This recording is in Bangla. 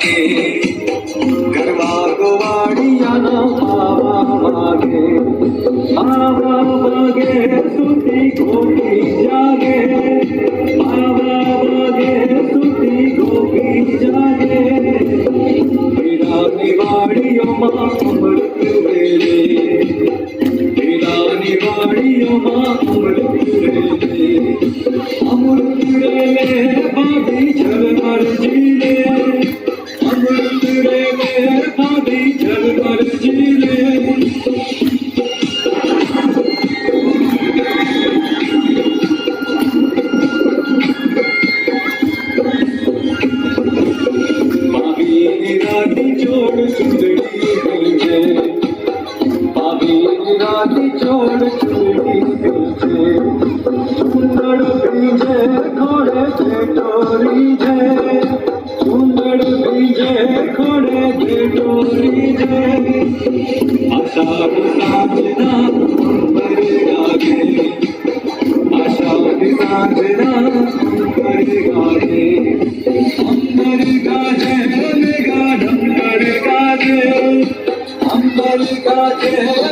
मागे। गरबा गोवाड़िया ना आवा मागे। आवा मागे, सुती गोपी जागे। आवा मागे, सुती गोपी जागे। मेरा निवाड़ियों माँ अमृत वेले। मेरा निवाड़ियों माँ अमृत वेले। রাধি চোর চুড়ি হয়েছে আবির রাধি চোর চুড়ি হয়েছে সুন্দর ভিজে ঘরে টেটরি যে। সুন্দর ভিজে ঘরে টেটরি যে। আশার সাজনা করে গাবে আশার সাজনা করে গাবে সুন্দর Yeah.